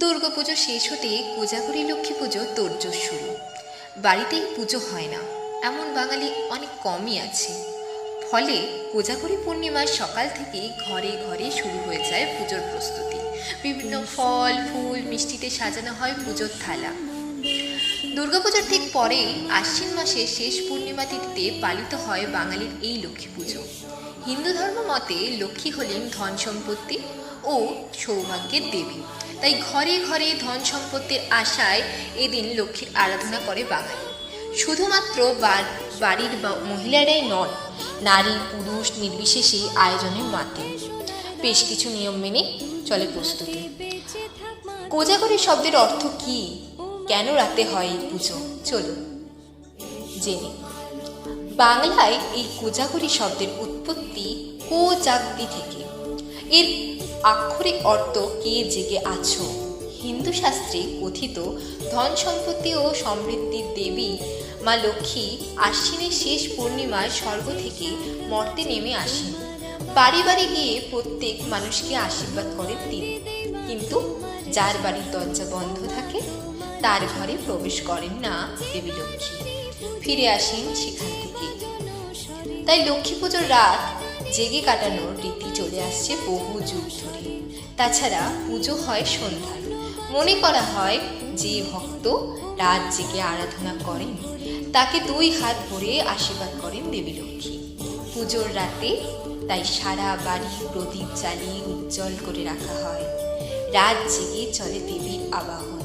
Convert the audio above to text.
দুর্গাপুজো শেষ হতে কোজাগরি লক্ষ্মী পুজো তোড়জোড় শুরু। বাড়িতেই পুজো হয় না, এমন বাঙালি অনেক কমই আছে। ফলে কোজাগরি পূর্ণিমার সকাল থেকেই ঘরে ঘরে শুরু হয়ে যায় পুজোর প্রস্তুতি। বিভিন্ন ফল, ফুল, মিষ্টিতে সাজানো হয় পুজোর থালা। দুর্গাপুজোর ঠিক পরে আশ্বিন মাসের শেষ পূর্ণিমা তিথিতে পালিত হয় বাঙালির এই লক্ষ্মী পুজো। হিন্দু ধর্ম মতে লক্ষ্মী হলেন ধন সম্পত্তি ও সৌভাগ্যের দেবী। তাই ঘরে ঘরে ধন সম্পত্তির আশায় এদিন লক্ষ্মীর আরাধনা করে বাঙালি। শুধুমাত্র বাড়ির মহিলারাই নন, নারী, পুরুষ নির্বিশেষে আয়োজনে মাতেন বেশ কিছু নিয়ম মেনে চলে প্রস্তুতি। কোজাগরি শব্দের অর্থ কি? কেন রাতে হয় এই পুজো? চলুন, জেনে। বাংলায় এই কোজাগরি শব্দের উৎপত্তি কোজাগরি থেকে। এর আক্ষরিক অর্থ কে জেগে আছো? হিন্দু শাস্ত্রে কথিত, ধন সম্পত্তি ও সমৃদ্ধির দেবী মা লক্ষ্মী আশ্বিনের শেষ পূর্ণিমায় স্বর্গ থেকে মর্তে নেমে আসেন। বাড়ি বাড়ি গিয়ে প্রত্যেক মানুষকে আশীর্বাদ করেন তিনি। কিন্তু যার বাড়ির দরজা বন্ধ থাকে, তার ঘরে প্রবেশ করেন না দেবী লক্ষ্মী। ফিরে আসেন সেখান থেকে। তাই লক্ষ্মী পুজোর রাত জেগে কাটানোর রীতি চলে আসছে বহু যুগ ধরে। তাছাড়া পুজো হয় সন্ধ্যায়। মনে করা হয় যে ভক্ত রাত জেগে আরাধনা করেন, তাকে দুই হাত ভরে আশীর্বাদ করেন দেবী লক্ষ্মী। পুজোর রাতে তাই সারা বাড়ি প্রদীপ জ্বালিয়ে উজ্জ্বল করে রাখা হয়। রাত জেগে চলে দেবীর আবাহন।